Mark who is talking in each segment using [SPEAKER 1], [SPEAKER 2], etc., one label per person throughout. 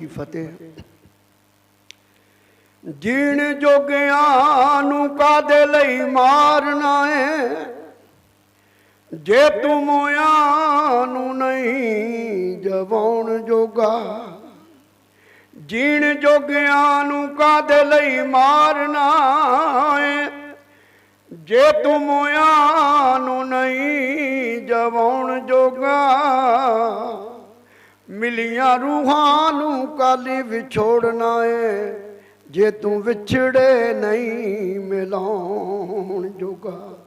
[SPEAKER 1] ਕੀ ਫਤਿਹ। ਜੀਣ ਜੋਗਿਆਂ ਨੂੰ ਕਾਦੇ ਲਈ ਮਾਰਨਾ ਏ? ਜੇ ਤੂੰ ਮੋਇਆ ਨੂੰ ਨਹੀਂ ਜਵਾਉਣ ਜੋਗਾ, ਜੀਣ ਜੋਗਿਆਂ ਨੂੰ ਕਾਦੇ ਲਈ ਮਾਰਨਾ ਏ? ਜੇ ਤੂੰ ਮੋਇਆ ਨੂੰ ਨਹੀਂ ਜਵਾਉਣ ਜੋਗਾ ਮਿਲੀਆਂ ਰੂਹਾਂ ਨੂੰ ਕਾਲੀ ਵਿਛੋੜਨਾ ਏ। ਜੇ ਤੂੰ ਵਿਛੜੇ ਨਹੀਂ ਮਿਲਾਉਣ ਜੋਗਾ।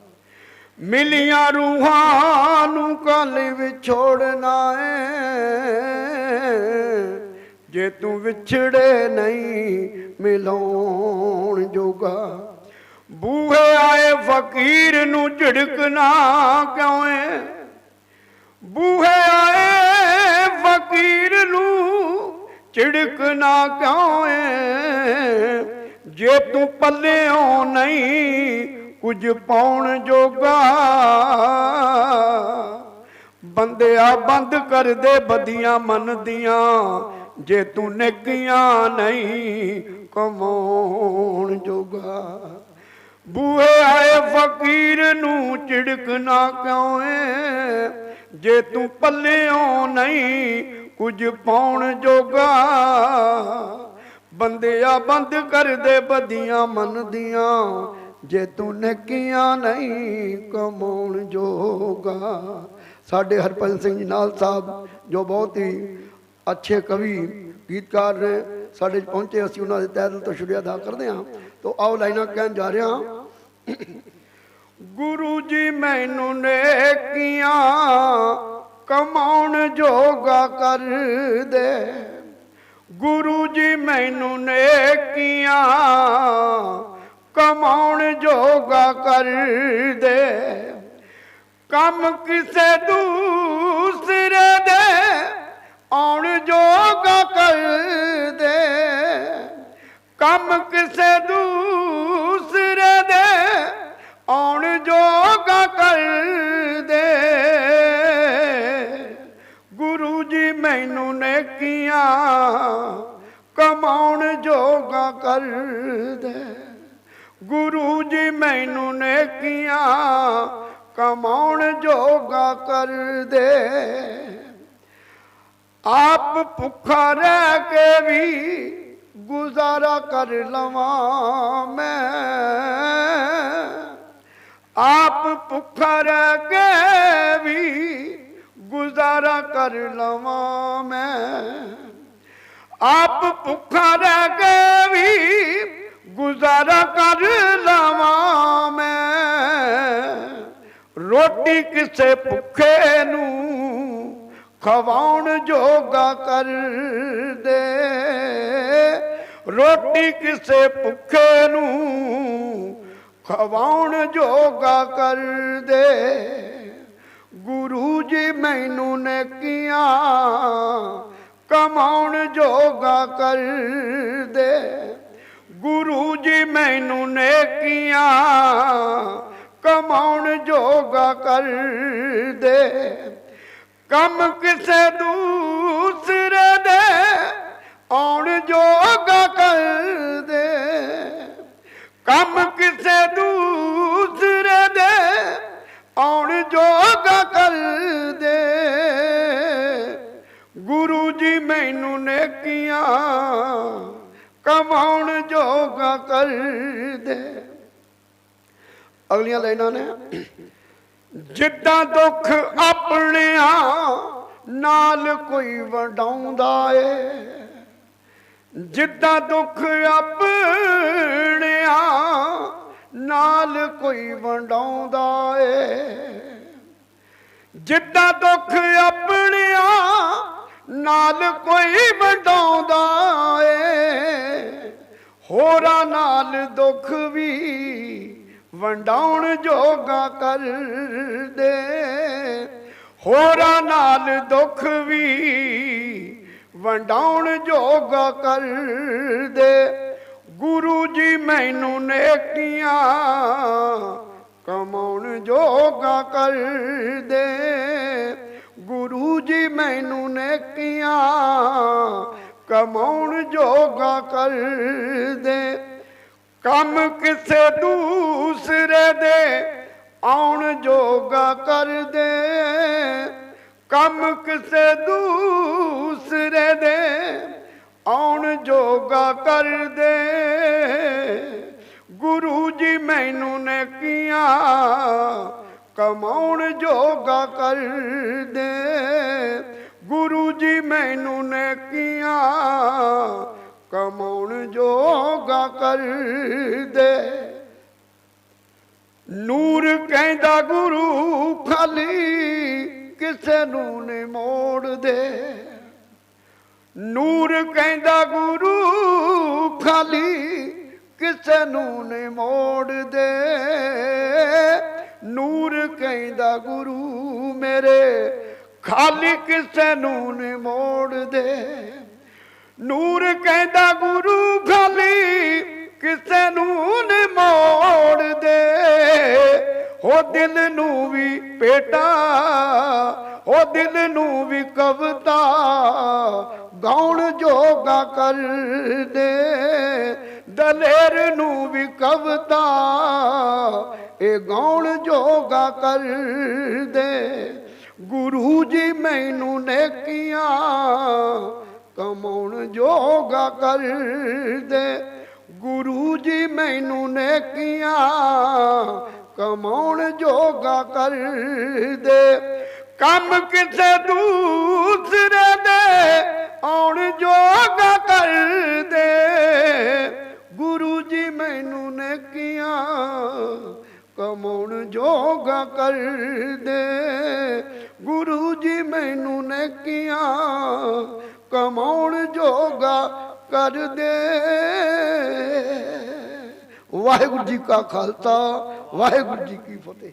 [SPEAKER 1] ਮਿਲੀਆਂ ਰੂਹਾਂ ਨੂੰ ਕਾਲੀ ਵਿਛੋੜਨਾ ਏ। ਜੇ ਤੂੰ ਵਿਛੜੇ ਨਹੀਂ ਮਿਲਾਉਣ ਜੋਗਾ। ਬੂਹੇ ਆਏ ਫਕੀਰ ਨੂੰ ਝਿੜਕਣਾ ਕਿਉਂ ਏ? ਬੂਹੇ ਝਿੜਕਣਾ ਕਿਉਂ ਏ ਜੇ ਤੂੰ ਪੱਲਿਓਂ ਨਹੀਂ ਕੁਝ ਪਾਉਣ ਜੋਗਾ। ਬੰਦਿਆ ਬੰਦ ਕਰ ਦੇ ਬਦੀਆਂ ਮੰਨਦੀਆਂ ਜੇ ਤੂੰ ਨੇਕੀਆਂ ਨਹੀਂ ਕਮਾਉਣ ਜੋਗਾ। ਬੂਹੇ ਆਏ ਫਕੀਰ ਨੂੰ ਝਿੜਕਣਾ ਕਿਉਂ ਏ ਜੇ ਤੂੰ ਪੱਲਿਓਂ ਨਹੀਂ ਕੁਝ ਪਾਉਣ ਜੋਗਾ। ਬੰਦਿਆ ਬੰਦ ਕਰ ਦੇ ਬਦੀਆਂ ਮੰਨਦੀਆਂ। ਜੇ ਤੂੰ ਨੇਕੀਆਂ ਨਹੀਂ ਕਮਾਉਣ ਜੋਗਾ। ਸਾਡੇ ਹਰਪਾਲ ਸਿੰਘ ਜੀ ਨਾਲ ਸਾਹਿਬ, ਜੋ ਬਹੁਤ ਹੀ ਅੱਛੇ ਕਵੀ, ਗੀਤਕਾਰ ਨੇ, ਸਾਡੇ ਪਹੁੰਚੇ ਅਸੀਂ ਉਹਨਾਂ ਦੇ ਤਹਿ ਦਿਲ ਤੋਂ ਸ਼ੁਕਰੀਆ ਅਦਾ ਕਰਦੇ ਹਾਂ। ਤੋਂ ਆਓ ਲਾਈਨਾਂ ਕਹਿਣ ਜਾ ਰਿਹਾ ਗੁਰੂ ਜੀ ਮੈਨੂੰ ਨੇਕੀਆਂ ਕਮਾਉਣ ਜੋਗਾ ਕਰ ਦੇ। ਗੁਰੂ ਜੀ ਮੈਨੂੰ ਨੇਕੀਆਂ ਕਮਾਉਣ ਜੋਗਾ ਕਰ ਦੇ। ਕੰਮ ਕਿਸੇ ਦੂਸਰੇ ਦੇ ਆਉਣ ਜੋਗਾ ਕਰ ਨੇਕੀਆਂ ਕਮਾਉਣ ਜੋਗਾ ਕਰ ਦੇ। ਗੁਰੂ ਜੀ ਮੈਨੂੰ ਨੇਕੀਆਂ ਕਮਾਉਣ ਜੋਗਾ ਕਰ ਦੇ। ਆਪ ਭੁੱਖਾ ਰਹਿ ਕੇ ਵੀ ਗੁਜ਼ਾਰਾ ਕਰ ਲਵਾਂ ਮੈਂ। ਆਪ ਭੁੱਖਾ ਰਹਿ ਕੇ ਵੀ ਗੁਜ਼ਾਰਾ ਕਰ ਲਵਾਂ ਮੈਂ। ਆਪ ਭੁੱਖਾ ਰਹਿ ਕੇ ਵੀ ਗੁਜ਼ਾਰਾ ਕਰ ਲਵਾਂ ਮੈਂ। ਰੋਟੀ ਕਿਸੇ ਭੁੱਖੇ ਨੂੰ ਖਵਾਉਣ ਜੋਗਾ ਕਰ ਦੇ। ਰੋਟੀ ਕਿਸੇ ਭੁੱਖੇ ਨੂੰ ਖਵਾਉਣ ਜੋਗਾ ਕਰ ਦੇ। ਗੁਰੂ ਜੀ ਮੈਨੂੰ ਨੇ ਨੇਕੀਆਂ ਕਮਾਉਣ ਜੋਗਾ ਕਰ ਦੇ ਗੁਰੂ ਜੀ ਮੈਨੂੰ ਨੇਕੀਆਂ ਕਮਾਉਣ ਜੋਗਾ ਕਰ ਦੇ ਕੰਮ ਕਿਸੇ ਦੂਸਰੇ ਦੇ ਆਉਣ ਜੋਗਾ ਕਰ ਦੇ ਕੰਮ ਕਿਸੇ ਮੈਨੂੰ ਨੇਕੀਆਂ ਕਮਾਉਣ ਜੋਗਾ ਕਰ ਦੇ। ਅਗਲੀਆਂ ਲਾਈਨਾਂ ਨੇ, ਜਿੱਦਾਂ ਦੁੱਖ ਆਪਣਿਆਂ ਨਾਲ ਕੋਈ ਵੰਡਾਉਂਦਾ ਏ, ਜਿੱਦਾਂ ਦੁੱਖ ਆਪਣਿਆਂ ਨਾਲ ਕੋਈ ਵੰਡਾਉਂਦਾ ਏ, ਜਿੱਦਾਂ ਦੁੱਖ ਆਪਣਿਆਂ ਨਾਲ ਕੋਈ ਵੰਡਾਉਂਦਾ ਏ। ਹੋਰਾਂ ਨਾਲ ਦੁੱਖ ਵੀ ਵੰਡਾਉਣ ਜੋਗਾ ਕਰ ਦੇ ਹੋਰਾਂ ਨਾਲ ਦੁੱਖ ਵੀ ਵੰਡਾਉਣ ਜੋਗਾ ਕਰਦੇ। ਗੁਰੂ ਜੀ ਮੈਨੂੰ ਨੇਕੀਆਂ ਕਮਾਉਣ ਜੋਗਾ ਕਰ ਦੇ ਗੁਰੂ ਜੀ ਮੈਨੂੰ ਨੇਕੀਆਂ ਕਮਾਉਣ ਜੋਗਾ ਕਰ ਦੇ। ਕੰਮ ਕਿਸੇ ਦੂਸਰੇ ਦੇ ਆਉਣ ਜੋਗਾ ਕਰ ਦੇ। ਕੰਮ ਕਿਸੇ ਕਮਾਉਣ ਜੋਗਾ ਕਰ ਦੇ ਗੁਰੂ ਜੀ ਮੈਨੂੰ ਨੇ ਕੀਆਂ ਕਮਾਉਣ ਜੋਗਾ ਕਰ ਦੇ ਨੂਰ ਕਹਿੰਦਾ ਗੁਰੂ ਖਾਲੀ ਕਿਸੇ ਨੂੰ ਨੇ ਮੋੜ ਦੇ ਨੂਰ ਕਹਿੰਦਾ ਗੁਰੂ ਖਾਲੀ ਕਿਸੇ ਨੂੰ ਨੇ ਮੋੜ ਦੇ ਨੂਰ ਕਹਿੰਦਾ ਗੁਰੂ ਮੇਰੇ ਖਾਲੀ ਕਿਸੇ ਨੂੰ ਨੇ ਮੋੜ ਦੇ। ਨੂਰ ਕਹਿੰਦਾ ਗੁਰੂ ਖਾਲੀ ਕਿਸੇ ਨੂੰ ਨੀ ਮੋੜ ਦੇ। ਹੋ ਦਿਲ ਨੂੰ ਵੀ ਪੇਟਾ, ਹੋ ਦਿਲ ਨੂੰ ਵੀ ਕਵਤਾ, ਗਾਉਣ ਜੋਗਾ ਕਰ ਦੇ। ਦਲੇਰ ਨੂੰ ਵੀ ਕਵਤਾ ਇਹ ਗਾਉਣ ਜੋਗਾ ਕਰ ਦੇ। ਗੁਰੂ ਜੀ ਮੈਨੂੰ ਨੇਕੀਆਂ ਕਮਾਉਣ ਜੋਗਾ ਕਰ ਦੇ। ਗੁਰੂ ਜੀ ਮੈਨੂੰ ਨੇਕੀਆਂ ਕਮਾਉਣ ਜੋਗਾ ਕਰ ਦੇ। ਕੰਮ ਕਿਸੇ ਦੂਸਰੇ ਦੇ ਆਉਣ ਜੋਗਾ ਕਮਾਉਣ ਜੋਗਾ ਕਰ ਦੇ ਗੁਰੂ ਜੀ ਮੈਨੂੰ ਨੇਕੀਆਂ ਕਮਾਉਣ ਜੋਗਾ ਕਰ ਦੇ ਵਾਹਿਗੁਰੂ ਜੀ ਕਾ ਖਾਲਸਾ, ਵਾਹਿਗੁਰੂ ਜੀ ਕੀ ਫਤਿਹ।